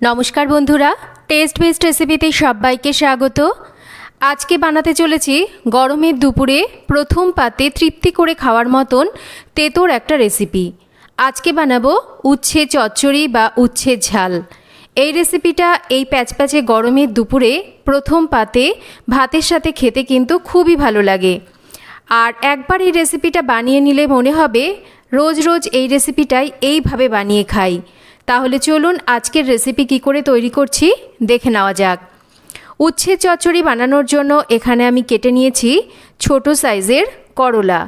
নমস্কার বন্ধুরা test best রেসিপিতে সবাইকে স্বাগত। আজকে বানাতে চলেছি গরমের দুপুরে প্রথম পাতে তৃপ্তি করে খাওয়ার মতন তেতোর একটা রেসিপি আজকে বানাবো উচ্ছে চচ্চড়ি বা উচ্ছে ঝাল। এই রেসিপিটা এই প্যাচপ্যাচে গরমের দুপুরে প্রথম পাতে ভাতের সাথে খেতে কিন্তু খুবই ভালো লাগে। আর একবার এই রেসিপিটা বানিয়ে নিলে মনে হবে রোজ রোজ এই রেসিপিটাই এইভাবে বানিয়ে খাই। তাহলে চলুন আজকের রেসিপি কি করে তৈরি করছি, দেখে নেওয়া যাক। উচ্ছে চচ্চড়ি বানানোর জন্য এখানে আমি কেটে নিয়েছি ছোট সাইজের করলা।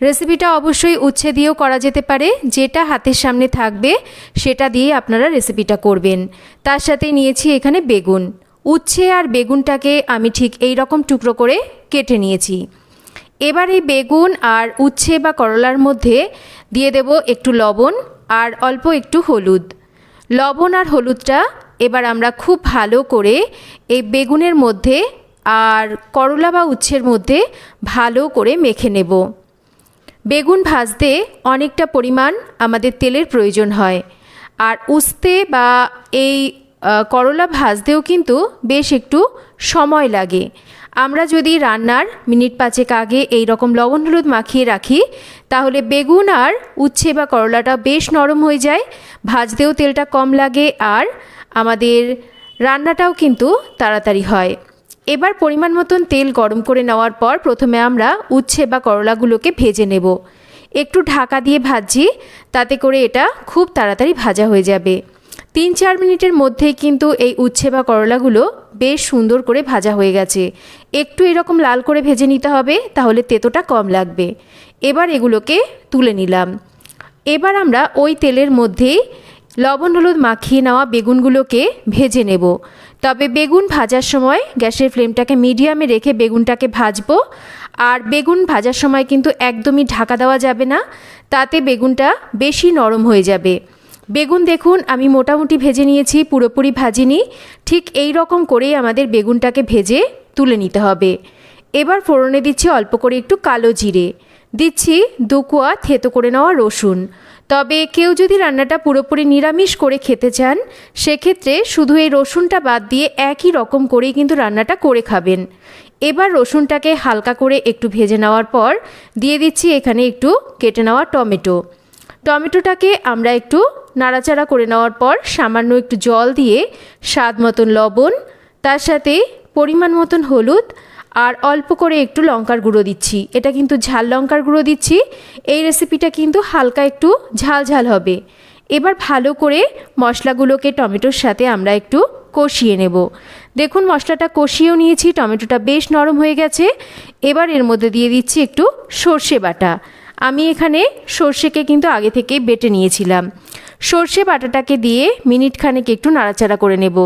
রেসিপিটা অবশ্যই উচ্ছে দিয়েও করা যেতে পারে, যেটা হাতের সামনে থাকবে, সেটা দিয়ে আপনারা রেসিপিটা করবেন। তার সাথে নিয়েছি এখানে বেগুন। উচ্ছে আর বেগুনটাকে আমি ঠিক এই রকম টুকরো করে কেটে নিয়েছি। এবার এই বেগুন আর উচ্ছে বা করলার মধ্যে দিয়ে দেব একটু লবণ আর অল্প একটু হলুদ। লবণ আর হলুদটা এবার আমরা খুব ভালো করে এই বেগুনের মধ্যে আর করলা বা উচ্ছের মধ্যে ভালো করে মেখে নেব। বেগুন ভাজতে অনেকটা পরিমাণ আমাদের তেলের প্রয়োজন হয়। আর উস্তে বা এই করলা ভাজতেও কিন্তু বেশ একটু সময় লাগে। আমরা যদি রান্নার মিনিট পাঁচেক আগে এই রকম লবণ হলুদ মাখিয়ে রাখি, তাহলে বেগুন আর উচ্ছে বা করলাটা বেশ নরম হয়ে যায়, ভাজতেও তেলটা কম লাগে আর আমাদের রান্নাটাও কিন্তু তাড়াতাড়ি হয়। এবার পরিমাণ মতন তেল গরম করে নেওয়ার পর প্রথমে আমরা উচ্ছে বা করলাগুলোকে ভেজে নেব। একটু ঢাকা দিয়ে ভাজছি, তাতে করে এটা খুব তাড়াতাড়ি ভাজা হয়ে যাবে। তিন চার মিনিটের মধ্যেই কিন্তু এই উচ্ছে বা করলাগুলো বেশ সুন্দর করে ভাজা হয়ে গেছে। একটু এরকম লাল করে ভেজে নিতে হবে, তাহলে তেতোটা কম লাগবে। এবার এগুলোকে তুলে নিলাম। এবার আমরা ওই তেলের মধ্যেই লবণ হলুদ মাখিয়ে নেওয়া বেগুনগুলোকে ভেজে নেব। তবে বেগুন ভাজার সময় গ্যাসের ফ্লেমটাকে মিডিয়ামে রেখে বেগুনটাকে ভাজবো। আর বেগুন ভাজার সময় কিন্তু একদমই ঢাকা দেওয়া যাবে না, তাতে বেগুনটা বেশি নরম হয়ে যাবে। বেগুন দেখুন, আমি মোটামুটি ভেজে নিয়েছি, পুরোপুরি ভাজিনি। ঠিক এই রকম করেই আমাদের বেগুনটাকে ভেজে তুলে নিতে হবে। এবার ফোড়নে দিচ্ছি অল্প করে একটু কালো জিরে। দিচ্ছি দুকুয়া থেতো করে নেওয়া রসুন। তবে কেউ যদি রান্নাটা পুরোপুরি নিরামিষ করে খেতে চান, সেক্ষেত্রে শুধু এই রসুনটা বাদ দিয়ে একই রকম করেই কিন্তু রান্নাটা করে খাবেন। এবার রসুনটাকে হালকা করে একটু ভেজে নেওয়ার পর দিয়ে দিচ্ছি এখানে একটু কেটে নেওয়া টমেটো। টমেটোটাকে আমরা একটু নাড়াচাড়া করে নেওয়ার পর সামান্য একটু জল দিয়ে স্বাদ মতন লবণ, তার সাথে পরিমাণ মতন হলুদ আর অল্প করে একটু লঙ্কার গুঁড়ো দিচ্ছি। এটা কিন্তু ঝাল লঙ্কার গুঁড়ো দিচ্ছি। এই রেসিপিটা কিন্তু হালকা একটু ঝাল ঝাল হবে। এবার ভালো করে মশলাগুলোকে টমেটোর সাথে আমরা একটু কষিয়ে নেব। দেখুন, মশলাটা কষিয়েও নিয়েছি, টমেটোটা বেশ নরম হয়ে গেছে। এবার এর মধ্যে দিয়ে দিচ্ছি একটু সর্ষে বাটা। আমি এখানে সর্ষেকে কিন্তু আগে থেকে বেটে নিয়েছিলাম। সর্ষে বাটাটাকে দিয়ে মিনিট খানেক একটু নাড়াচাড়া করে নেব।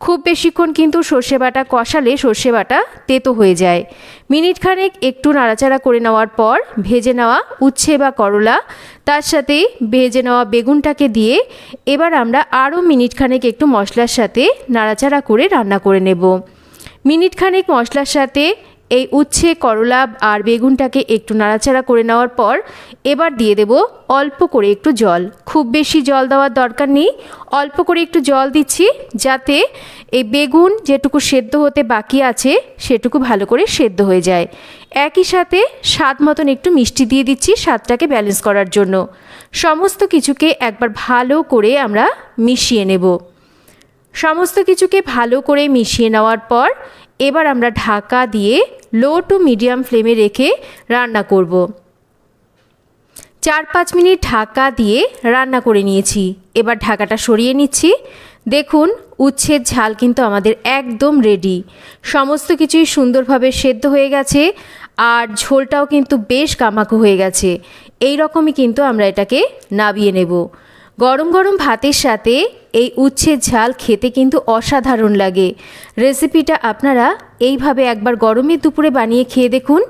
খুব বেশিক্ষণ কিন্তু সর্ষে বাটা কষালে সর্ষে বাটা তেতো হয়ে যায়। মিনিট খানেক একটু নাড়াচাড়া করে নেওয়ার পর ভেজে নেওয়া উচ্ছে বা করলা, তার সাথে ভেজে নেওয়া বেগুনটাকে দিয়ে এবার আমরা আরও মিনিট খানেক একটু মশলার সাথে নাড়াচাড়া করে রান্না করে নেব। মিনিট খানেক মশলার সাথে এই উচ্ছে, করলা আর বেগুনটাকে একটু নাড়াচাড়া করে নেওয়ার পর এবার দিয়ে দেব অল্প করে একটু জল। খুব বেশি জল দেওয়ার দরকার নেই। অল্প করে একটু জল দিচ্ছি যাতে এই বেগুন যেটুকু সেদ্ধ হতে বাকি আছে সেটুকু ভালো করে সেদ্ধ হয়ে যায়। একই সাথে স্বাদ মতন একটু মিষ্টি দিয়ে দিচ্ছি স্বাদটাকে ব্যালেন্স করার জন্য। সমস্ত কিছুকে একবার ভালো করে আমরা মিশিয়ে নেব। সমস্ত কিছুকে ভালো করে মিশিয়ে নেওয়ার পর এবার আমরা ঢাকা দিয়ে লো টু মিডিয়াম ফ্লেমে রেখে রান্না করব। চার পাঁচ মিনিট ঢাকা দিয়ে রান্না করে নিয়েছি। এবার ঢাকাটা সরিয়ে নিচ্ছি। দেখুন, উচ্ছের ঝাল কিন্তু আমাদের একদম রেডি সমস্ত কিছুই সুন্দরভাবে সেদ্ধ হয়ে গেছে আর ঝোলটাও কিন্তু বেশ কামাকো হয়ে গেছে। এই রকমই কিন্তু আমরা এটাকে নাবিয়ে নেব। গরম গরম ভাতের সাথে এই উচ্ছের ঝাল খেতে কিন্তু অসাধারণ লাগে। রেসিপিটা আপনারা এইভাবে একবার গরমের দুপুরে বানিয়ে খেয়ে দেখুন।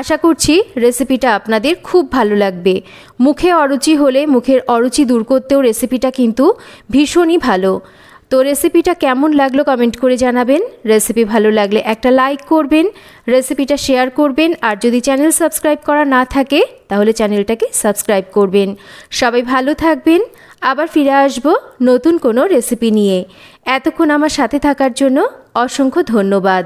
আশা করছি রেসিপিটা আপনাদের খুব ভালো লাগবে। মুখে অরুচি হলে মুখের অরুচি দূর করতেও রেসিপিটা কিন্তু ভীষণই ভালো। তো রেসিপিটা কেমন লাগল কমেন্ট করে জানাবেন। রেসিপি ভালো লাগলে একটা লাইক করবেন রেসিপিটা শেয়ার করবেন, আর যদি চ্যানেল সাবস্ক্রাইব করা না থাকে, তাহলে চ্যানেলটাকে সাবস্ক্রাইব করবেন। সবাই ভালো থাকবেন, আবার ফিরে আসব নতুন কোনো রেসিপি নিয়ে। এতক্ষণ আমার সাথে থাকার জন্য অসংখ্য ধন্যবাদ।